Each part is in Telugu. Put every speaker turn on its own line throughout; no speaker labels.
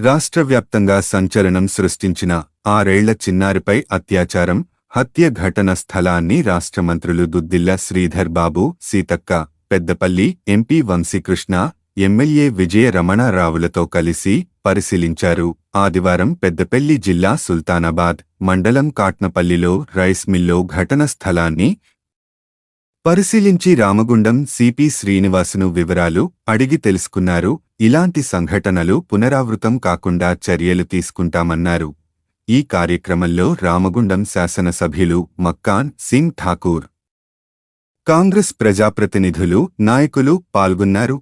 రాష్ట్ర వ్యాప్తంగా సంచలనం సృష్టించిన ఆరేళ్ళ చిన్నారిపై అత్యాచారం హత్య ఘటన స్థలాన్ని రాష్ట్ర మంత్రులు దుద్దిల్ల శ్రీధర్ బాబు సీతక్క పెద్దపల్లి ఎంపీ వంశీకృష్ణ ఎమ్మెల్యే విజయ రమణారావులతో కలిసి పరిశీలించారు. ఆదివారం పెద్దపల్లి జిల్లా సుల్తానాబాద్ మండలం కాట్నపల్లిలో రైస్ మిల్లో ఘటన స్థలాన్ని పరిశీలించి రామగుండం సిపి శ్రీనివాసును వివరాలు అడిగి తెలుసుకున్నారు. ఇలాంటి సంఘటనలు పునరావృతం కాకుండా చర్యలు తీసుకుంటామన్నారు. ఈ కార్యక్రమంలో రామగుండం శాసనసభ్యులు మక్కాన్ సింగ్ ఠాకూర్. కాంగ్రెస్ ప్రజాప్రతినిధులు నాయకులు పాల్గొన్నారు.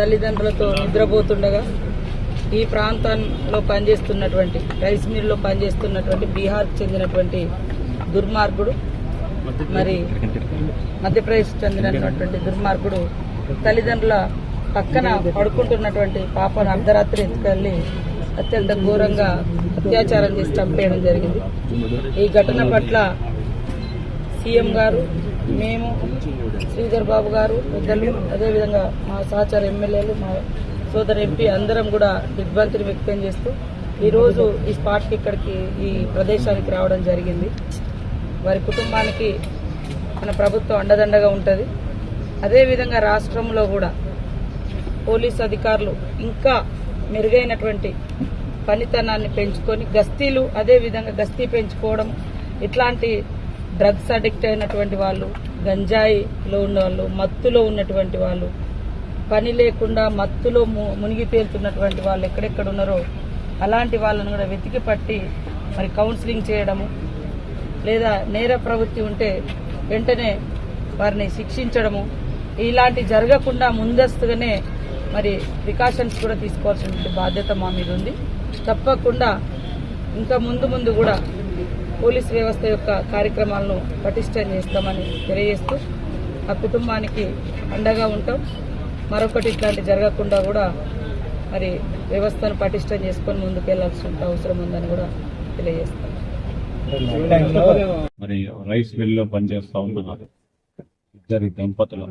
తల్లిదండ్రులతో నిద్రపోతుండగా ఈ ప్రాంతంలో పనిచేస్తున్నటువంటి రైస్ మిల్లో పనిచేస్తున్నటువంటి బీహార్కు చెందినటువంటి దుర్మార్గుడు మరి మధ్యప్రదేశ్ చెందినటువంటి దుర్మార్గుడు తల్లిదండ్రుల పక్కన పడుకుంటున్నటువంటి పాపను అర్ధరాత్రి ఎత్తుకెళ్ళి అత్యంత ఘోరంగా అత్యాచారం చేసి చంపేయడం జరిగింది. ఈ ఘటన పట్ల సీఎం గారు మేము శ్రీధర్ బాబు గారు పెద్దలు అదేవిధంగా మా సహచార ఎమ్మెల్యేలు మా సోదర ఎంపీ అందరం కూడా దిగ్భ్రాంతిని వ్యక్తం చేస్తూ ఈరోజు ఈ స్పాట్కి ఇక్కడికి ఈ ప్రదేశానికి రావడం జరిగింది. వారి కుటుంబానికి మన ప్రభుత్వం అండదండగా ఉంటుంది. అదేవిధంగా రాష్ట్రంలో కూడా పోలీస్ అధికారులు ఇంకా మెరుగైనటువంటి పనితనాన్ని పెంచుకొని గస్తీలు అదేవిధంగా గస్తీ పెంచుకోవడం ఇట్లాంటి డ్రగ్స్ అడిక్ట్ అయినటువంటి వాళ్ళు గంజాయిలో ఉన్న వాళ్ళు మత్తులో ఉన్నటువంటి వాళ్ళు పని లేకుండా మత్తులో ము- మునిగి తేలుతున్నటువంటి వాళ్ళు ఎక్కడెక్కడ ఉన్నారో అలాంటి వాళ్ళను కూడా వెతికి పట్టి మరి కౌన్సిలింగ్ చేయడము లేదా నేర ప్రవృత్తి ఉంటే వెంటనే వారిని శిక్షించడము. ఇలాంటి జరగకుండా ముందస్తుగానే మరి ప్రికాషన్స్ కూడా తీసుకోవాల్సినటువంటి బాధ్యత మా మీద ఉంది. తప్పకుండా ఇంకా ముందు ముందు కూడా పోలీస్ వ్యవస్థ యొక్క కార్యక్రమాలను పటిష్టం చేస్తామని తెలియజేస్తూ ఆ కుటుంబానికి అండగా ఉంటాం. మరొకటి ఇట్లాంటి జరగకుండా కూడా మరి వ్యవస్థను పటిష్టం చేసుకొని ముందుకెళ్ళాల్సిన అవసరం ఉందని కూడా తెలియజేస్తాం.
మరి రైస్ మిల్లో పనిచేస్తా ఉన్న ఇద్దరి దంపతులు.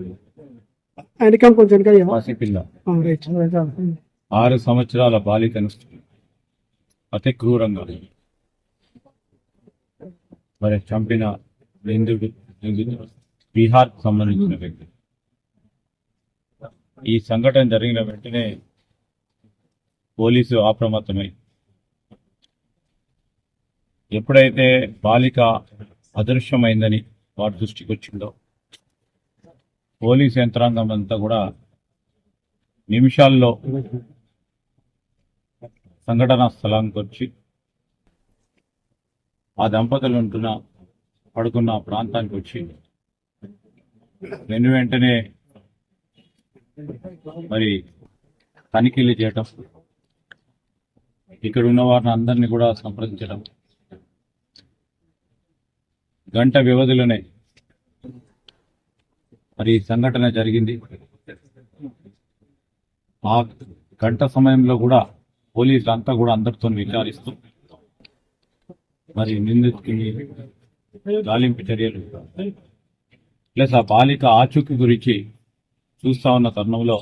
ఆరు సంవత్సరాల బాలికను అతి క్రూరంగా మరి చంపిన నిందుడు బీహార్ సంబంధించిన వ్యక్తి. ఈ సంఘటన జరిగిన వెంటనే పోలీసు అప్రమత్తమై ఎప్పుడైతే బాలిక అదృశ్యమైందని వారి దృష్టికి వచ్చిందో పోలీస్ యంత్రాంగం అంతా కూడా నిమిషాల్లో సంఘటనా స్థలానికి వచ్చి ఆ దంపతులు ఉంటున్న పడుకున్న ప్రాంతానికి వచ్చి వెను వెంటనే మరి తనిఖీలు చేయటం ఇక్కడ ఉన్న వారిని అందరినీ కూడా సంప్రదించడం గంట వ్యవధిలోనే మరి సంఘటన జరిగింది. ఆ గంట సమయంలో కూడా పోలీసులు అంతా కూడా అందరితో విచారిస్తూ మరి నిందితుకి గాలింపు చర్యలు. ప్లస్ ఆ బాలిక ఆచూకీ గురించి చూస్తా ఉన్న తరుణంలో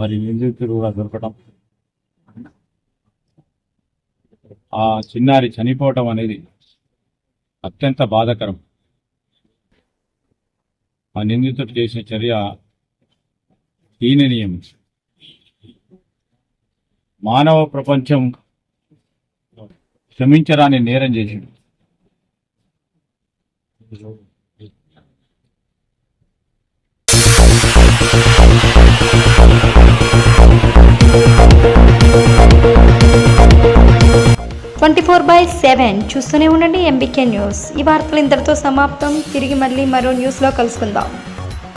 మరి నిందితుడు కూడా దొరకటం. ఆ చిన్నారి చనిపోవటం అనేది అత్యంత బాధాకరం. ఆ నిందితుడు చేసిన చర్య హీననీయం మానవ ప్రపంచం క్షమించరాని నేరం చేసిండు
ట్వంటీ ఫోర్ బై సెవెన్ చూస్తూనే ఉండండి ఎంబీకే న్యూస్. ఈ వార్తలు ఇంతటితో సమాప్తం. తిరిగి మళ్ళీ మరో న్యూస్లో కలుసుకుందాం.